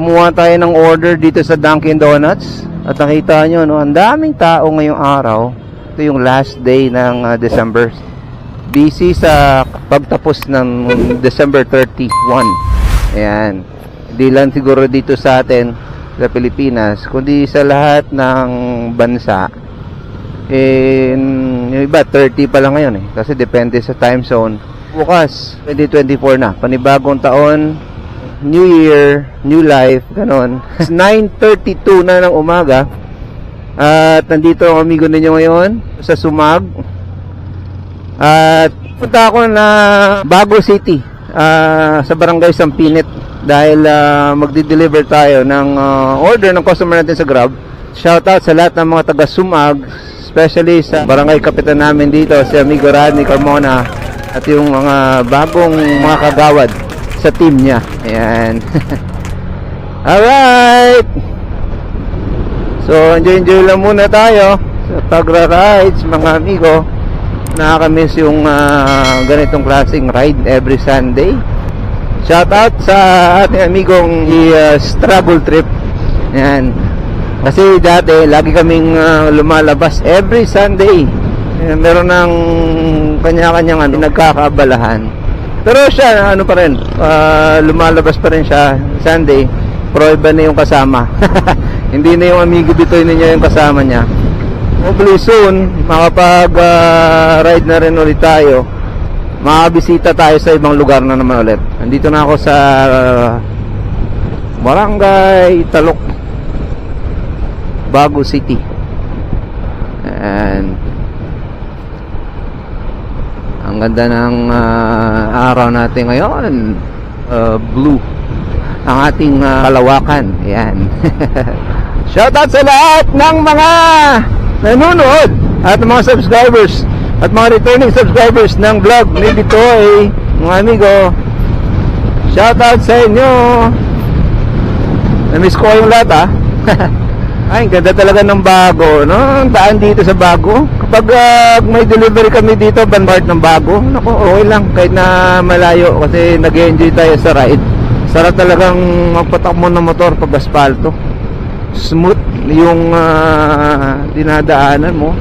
kumuha tayo ng order dito sa Dunkin Donuts. At nakita nyo, no, ang daming tao ngayong araw. Ito yung last day ng ah, December. Busy sa pagtapos ng December 31. Ayan. Hindi lang siguro dito sa atin, sa Pilipinas, kundi sa lahat ng bansa. Eh, yung iba, 30 pa lang ngayon eh. Kasi depende sa time zone. Bukas, 2024 na. Panibagong taon, New Year, New Life, ganon. 9.32 na ng umaga. At nandito ang amigo ninyo ngayon sa Sumag. At punta ako na Bago City ah, sa Barangay Sampinit dahil ah, magdi-deliver tayo ng ah, order ng customer natin sa Grab. Shoutout sa lahat ng mga taga Sumag, especially sa barangay kapitan namin dito, si amigo Rodney Carmona at yung mga bagong mga kagawad sa team niya. Ayan. Alright! So, enjoy-enjoy lang muna tayo sa pagra-rides, mga amigo. Nakakamiss yung ah, ganitong klaseng ride every Sunday. Shout out sa ating amigong i ah, Struggle Trip. Yan. Kasi dati, lagi kaming ah, lumalabas every Sunday. Eh, meron ng kanya-kanyang ano, nagkakaabalahan. Pero siya, ano pa rin, ah, lumalabas pa rin siya Sunday. Pro iba na yung kasama. Hindi na yung amigo Bitoy ninyo yung kasama niya. Hopefully soon, makapag-ride na rin ulit tayo. Makabisita tayo sa ibang lugar na naman ulit. Nandito na ako sa uh, Barangay Talok, Bago City. And ang ganda ng ah, araw natin ngayon. Uh, blue ang ating ah, kalawakan. Ayan. Shoutout sa lahat ng mga nanonood at mga subscribers at mga returning subscribers ng vlog ni Bitoy, mga amigo. Shoutout sa inyo. Na-miss ko yung lahat ah. Ay, ganda talaga ng bago, no? Ang daan dito sa bago. Kapag ah, may delivery kami dito, banbart ng bago, naku, okay lang. Kahit na malayo kasi nag enjoy tayo sa ride. Sarap talagang magpatakbo ng motor pag asfalto. Smooth yung ah, dinadaanan mo.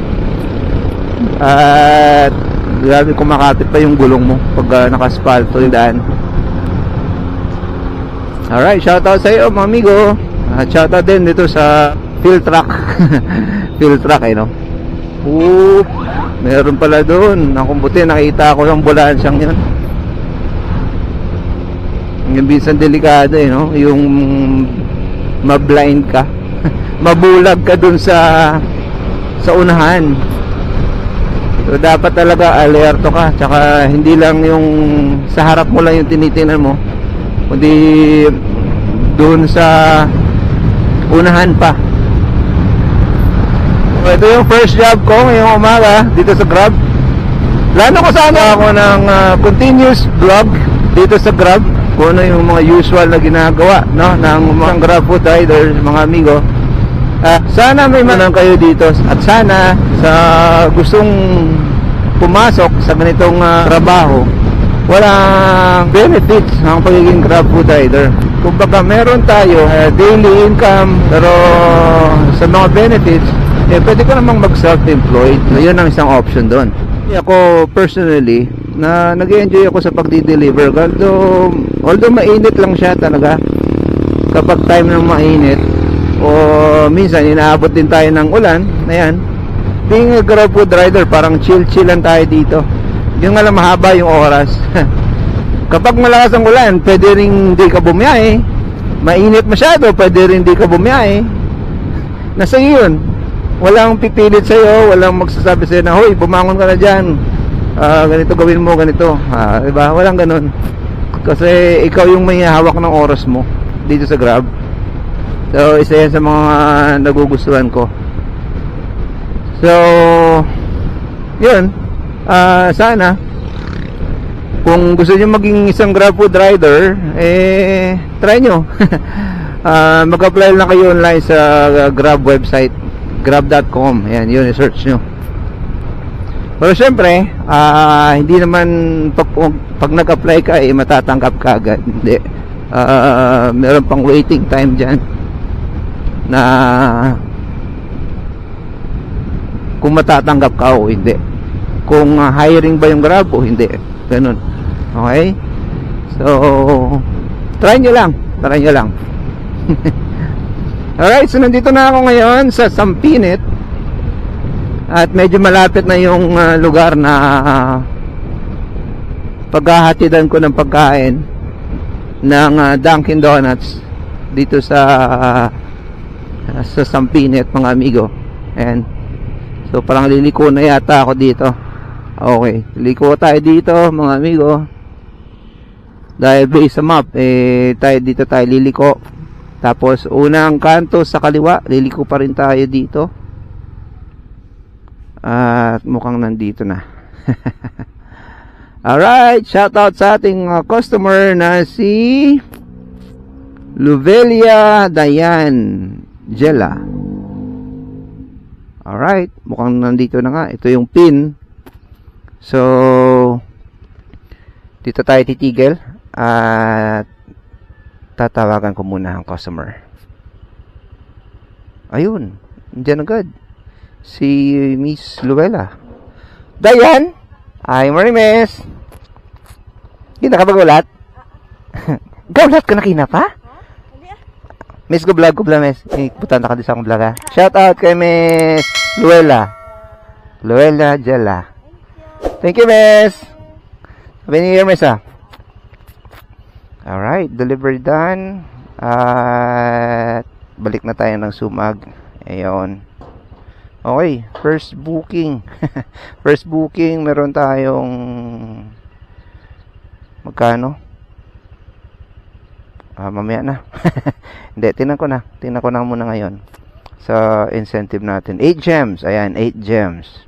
At grabe kumakapit pa yung gulong mo pag ah, naka-asfalto yung daan. Alright, shoutout sa iyo mga amigo. At shoutout din dito sa field truck. field truck eh no. Oo, meron pala doon. Ang kumbuti, nakita ko yung bulansyang yun. Yung minsan delikado eh no. Yung mablind ka. Mabulag ka dun sa sa unahan. So dapat talaga alerto ka. Tsaka hindi lang yung sa harap mo lang yung tinitingnan mo. Kundi doon sa unahan pa. Ito yung first job ko ngayong umaga dito sa Grab. Plano ko sana ako ng ah, continuous vlog dito sa Grab kung ano yung mga usual na ginagawa no, ng mga Grab food riders, mga amigo. Ah, sana may manang kayo dito at sana sa gustong pumasok sa ganitong ah, trabaho walang benefits ang pagiging grab food rider. Kumbaga meron tayo eh, daily income pero sa mga benefits eh, pwede ka namang mag self-employed. So, yun ang isang option doon. Ako personally na nag-enjoy ako sa pagdi-deliver. Although, although mainit lang siya talaga kapag time ng mainit o minsan inaabot din tayo ng ulan na yan being a grab food rider parang chill chill lang tayo dito. Yung nga lang mahaba yung oras. Kapag malakas ang ulan pwede rin hindi ka bumiyahe. Mainit masyado pwede rin hindi ka bumiyahe. Nasa yun walang pipilit sa'yo walang magsasabi sa'yo na hoy bumangon ka na dyan. Ah, ganito gawin mo ganito. Ah, diba? Walang ganun. Kasi ikaw yung may hawak ng oras mo dito sa grab. So isa yan sa mga nagugustuhan ko. So yun. Ah sana kung gusto niyo maging isang grab food rider eh try nyo. Ah, mag-apply lang kayo online sa uh, grab website grab.com ayan yun i-search nyo. Pero syempre ah, hindi naman pag, pag nag-apply ka eh matatanggap ka agad. Hindi. Ah, meron pang waiting time dyan na kung matatanggap ka o hindi. Kung ah, hiring ba yung grab o hindi. Ganun. Okay? So try nyo lang. Try nyo lang alright so nandito na ako ngayon sa Sampinit. At medyo malapit na yung ah, lugar na ah, paghahatidan ko ng pagkain ng ah, Dunkin Donuts dito sa sa Sampinit mga amigo. And so parang liliko na yata ako dito. Okay liliko tayo dito mga amigo. Dahil based sa map eh tayo dito tayo liliko tapos unang kanto sa kaliwa liliko pa rin tayo dito at mukhang nandito na Alright, shout out sa ating uh, customer na si Luvelia Dayan Jella. Alright, mukhang nandito na nga. Ito yung pin. So, dito tayo titigil at tatawagan ko muna ang customer. Ayun, andyan agad. Si Miss Luella. Dayan! Ay, morning, miss. Kita ka ba gulat? gulat ka na kina pa? Miss ko vlog ko vlog, miss. Iputan ka din sa akong vlog, ha? Shout out kay Miss Luella. Luella Jella. Thank you, miss. Happy New miss, ha? Alright, delivery done. At balik na tayo ng sumag. Ayun. Okay, first booking. first booking, meron tayong magkano? Ah, mamaya na. Hindi, tinan ko na. Tinan ko na muna ngayon. Sa incentive natin. 8 gems. Ayan, 8 gems.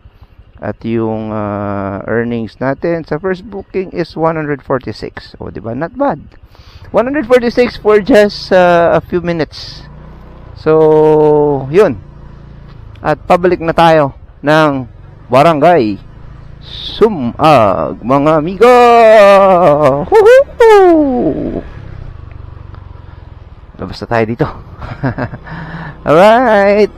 At yung ah, earnings natin sa first booking is 146. O, di ba? Not bad. 146 for just ah, a few minutes. So, yun. At pabalik na tayo ng barangay Sumag, mga amigo! Woohoo! Labas na tayo dito. Alright!